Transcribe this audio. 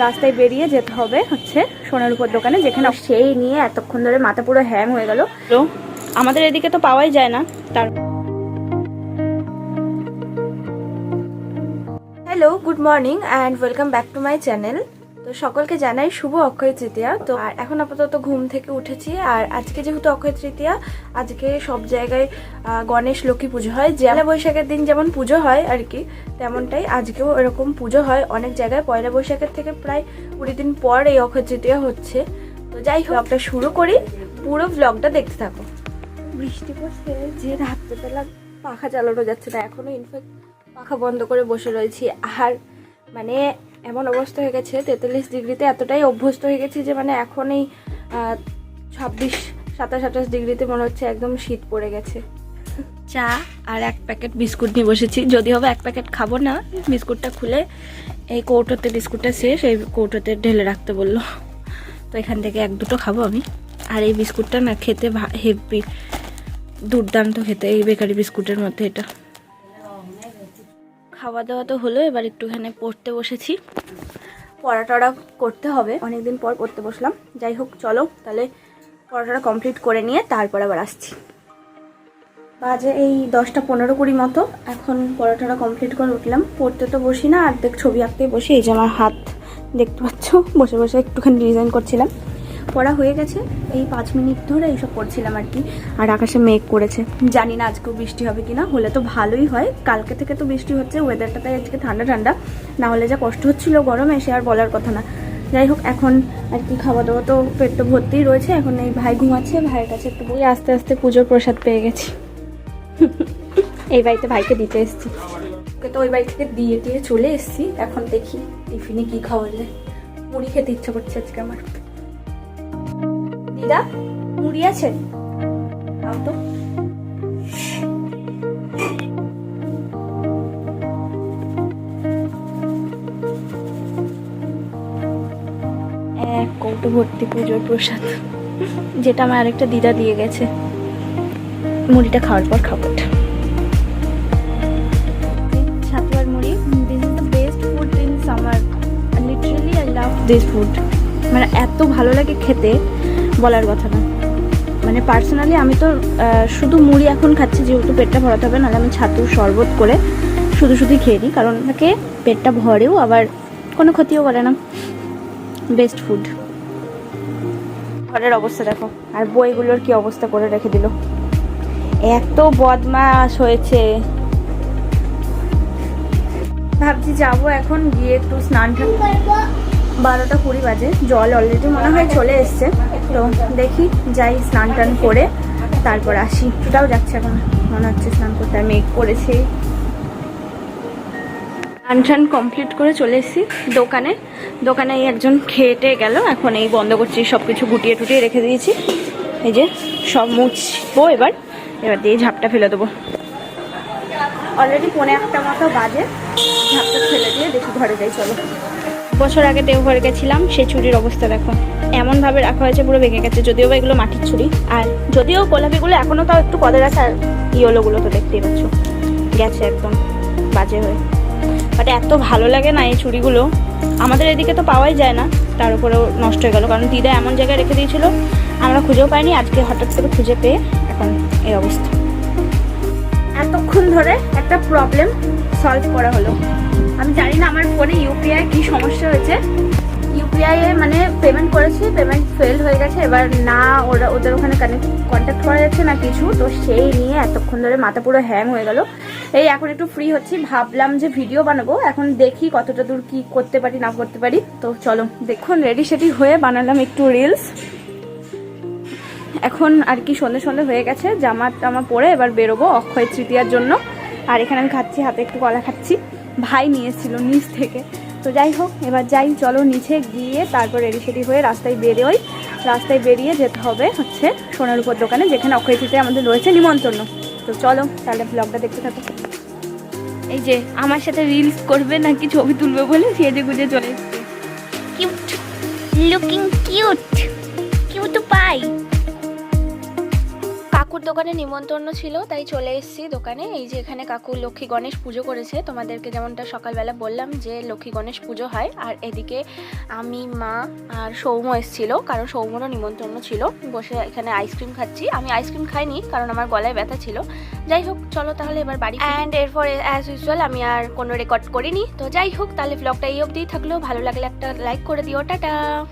রাস্তায় বেরিয়ে যেতে হবে হচ্ছে সোনার উপর দোকানে যেখানে সেই নিয়ে এতক্ষণ ধরে মাথা পুরো হ্যাং হয়ে গেল। তো আমাদের এদিকে তো পাওয়াই যায় না তার hello good morning and welcome back to my channel তো সকলকে জানাই শুভ অক্ষয় তৃতীয়া। তো আর এখন আপাতত ঘুম থেকে উঠেছি, আর আজকে যেহেতু অক্ষয় তৃতীয়া, আজকে সব জায়গায় গণেশ লক্ষ্মী পুজো হয়। জেলা বৈশাখের দিন যেমন পুজো হয় আর কি, তেমনটাই আজকেও এরকম পুজো হয়। অনেক জায়গায় পয়লা বৈশাখের থেকে প্রায় কুড়ি দিন পর এই অক্ষয় তৃতীয়া হচ্ছে। তো যাই হোক ব্লগটা শুরু করি। পুরো ব্লগটা দেখতে থাকো। বৃষ্টি পড়ছে, যে রাত্রেবেলা পাখা চালানো যাচ্ছে না, এখনও ইনফ্যাক্ট পাখা বন্ধ করে বসে রয়েছি। আর মানে এমন অবস্থা হয়ে গেছে, তেতাল্লিশ ডিগ্রিতে এতটাই অভ্যস্ত হয়ে গেছি যে মানে এখন এই ছাব্বিশ, সাতাশ, আঠাশ ডিগ্রিতে মনে হচ্ছে একদম শীত পড়ে গেছে। চা আর এক প্যাকেট বিস্কুট নিয়ে বসেছি। যদি হবে এক প্যাকেট খাব না, বিস্কুটটা খুলে এই কৌটোতে বিস্কুটটা শেষ, এই কৌটোতে ঢেলে রাখতে বলল। তো এখান থেকে এক দুটো খাব আমি। আর এই বিস্কুটটা না খেতে হেভি দুর্দান্ত খেতে, এই বেকারি বিস্কুটের মধ্যে এটা। খাওয়া দাওয়া তো হলো, এবার একটুখানি পড়তে বসেছি। পড়া টড়া করতে হবে, অনেকদিন পর পড়তে বসলাম। যাই হোক, চলো তাহলে পড়াটা কমপ্লিট করে নিয়ে তারপর আবার আসছি। বাজে এই দশটা পনেরো কুড়ি মতো, এখন পড়াটা কমপ্লিট করে উঠলাম। পড়তে তো বসি না দেখ ছবি আঁকতেই বসি, এই যে আমার হাত, দেখতে পাচ্ছ? বসে বসে একটুখানি ডিজাইন করছিলাম। পড়া হয়ে গেছে। এই পাঁচ মিনিট ধরে এইসব পড়ছিলাম আর কি। আর আকাশে মেঘ করেছে। জানি না আজকেও বৃষ্টি হবে কিনা, হলে তো ভালোই হয়। কালকে থেকে তো বৃষ্টি হচ্ছে ওয়েদারটা তাই আজকে ঠান্ডা ঠান্ডা। না হলে যা কষ্ট হচ্ছিল গরমে, সে আর বলার কথা না। যাই হোক, এখন আর কি খাওয়া দাওয়া তো পেট তো ভর্তিই রয়েছে। এখন এই ভাই ঘুমাচ্ছে, ভাইয়ের কাছে একটু বই, আস্তে আস্তে পুজোর প্রসাদ পেয়ে গেছি। এই বাড়িতে ভাইকে দিতে এসেছি। ওকে তো ওই বাড়ি থেকে দিয়ে দিয়ে চলে এসেছি। এখন দেখি টিফিনে কি খাওয়ালে মুড়ি খেতে ইচ্ছা করছে আজকে আমার। দিদা মুড়ি তো। এক কৌটো ভর্তি পুজোর প্রসাদ, যেটা আমার আরেকটা দিদা দিয়ে গেছে। মুড়িটা খাওয়ার পর খাব এটা। ছাতুয়ার মুড়ি this is the best food in summer literally I love this food মানে এত ভালো লাগে খেতে বলার কথা না। মানে পার্সোনালি আমি তো শুধু মুড়ি এখন খাচ্ছি, যেহেতু পেটটা ভরাতে হবে, নাহলে আমি ছাতুর শরবত করে শুধু শুধুই খেয়ে নিই। কারণ থাকে, পেটটা ভরেও আবার কোনো ক্ষতিও করে না। বেস্ট ফুড ঘরের অবস্থা দেখো। আর বইগুলোর কি অবস্থা করে রেখে দিল। এত বদমাস হয়েছে। ভাবছি যাব এখন গিয়ে একটু স্নান বারোটা কুড়ি বাজে, জল অলরেডি মনে হয় চলে এসছে। তো দেখি যাই স্নান টান করে, তারপর আসি। ওটাও যাচ্ছে এখন, মনে হচ্ছে স্নান করতে। মেঘ করেছে। স্নান টান কমপ্লিট করে চলে এসেছি দোকানে। দোকানে এই একজন খেটে গেল। এখন এই বন্ধ করছি সব কিছু গুটিয়ে টুটিয়ে রেখে দিয়েছি। এই যে সব মুছবো এবার। এবার দিয়ে ঝাপটা ফেলে দেবো। অলরেডি পৌনে একটা মতো বাজে। ঝাপটা ফেলে দিয়ে দেখি ঘরে যাই, চলো। বছর আগে দেওঘরে গেছিলাম, সেই ছুরির অবস্থা দেখো। এমনভাবে রাখা হয়েছে পুরো ভেঙে গেছে, যদিও বা এগুলো মাটির ছুরি আর যদিও গোলাপিগুলো এখনও তাও একটু কদের আছে, আর ইয়েলোগুলো তো দেখতেই পাচ্ছ। গেছে একদম, বাজে হয়ে। বাট এত ভালো লাগে না এই ছুরিগুলো আমাদের এদিকে তো পাওয়াই যায় না, তার উপরেও নষ্ট হয়ে গেল। কারণ দিদা এমন জায়গায় রেখে দিয়েছিল, আমরা খুঁজেও পাইনি, আজকে হঠাৎ করে খুঁজে পেয়ে এখন এই অবস্থা। এতক্ষণ ধরে একটা প্রবলেম সলভ করা হলো। সমস্যা হয়েছে। ইউপিআই এ মানে পেমেন্ট করেছি পেমেন্ট ফেল হয়ে গেছে। এবার না ওরা, ওদের ওখানে কানেক্ট কন্ট্যাক্ট করা যাচ্ছে না কিছু। তো সেই নিয়ে এতক্ষণ ধরে মাথা পুরো হ্যাং হয়ে গেল। এই এখন একটু ফ্রি হচ্ছি, ভাবলাম যে ভিডিও বানাবো। এখন দেখি কতটা দূর কি করতে পারি, না করতে পারি। তো চলো, দেখুন রেডি সেডি হয়ে বানালাম একটু রিলস এখন আর কি সন্ধে সন্ধে হয়ে গেছে, জামা টামা পরে এবার বেরোবো অক্ষয় তৃতীয়ার জন্য। আর এখানে আমি খাচ্ছি, হাতে একটু কলা খাচ্ছি। ভাই নিয়েছিল নিচ থেকে। তো যাই হোক এবার যাই চলো নিচে গিয়ে তারপর রেডি সেডি হয়ে রাস্তায় বেরোই। রাস্তায় বেরিয়ে যেতে হবে হচ্ছে সোনার উপর দোকানে যেখানে অক্ষয় তৃতীয়া আমাদের রয়েছে নিমন্ত্রণ। তো চলো তাহলে ব্লগটা দেখতে থাকো। এই যে আমার সাথে রিলস করবে নাকি ছবি তুলবে বলে সেজে গুজে চলে এসছে। কিউট লুকিং কিউট কাকুর দোকানে নিমন্ত্রণ ছিল, তাই চলে এসেছি দোকানে। এই যে এখানে কাকু লক্ষ্মী গণেশ পুজো করেছে। তোমাদেরকে যেমনটা সকালবেলা বললাম যে, লক্ষ্মী গণেশ পুজো হয়। আর এদিকে আমি, মা আর সৌম এসেছিল, কারণ সৌমরও নিমন্ত্রণ ছিল। বসে এখানে আইসক্রিম খাচ্ছি। আমি আইসক্রিম খাইনি, কারণ আমার গলায় ব্যথা ছিল। যাই হোক, চলো তাহলে এবার বাড়ি অ্যান্ড এরপর অ্যাজ ইউজুয়াল আমি আর কোনো রেকর্ড করিনি। তো যাই হোক, তাহলে ব্লগটা এই অবধিই থাকল। ভালো লাগলে একটা লাইক করে দিও। টাটা!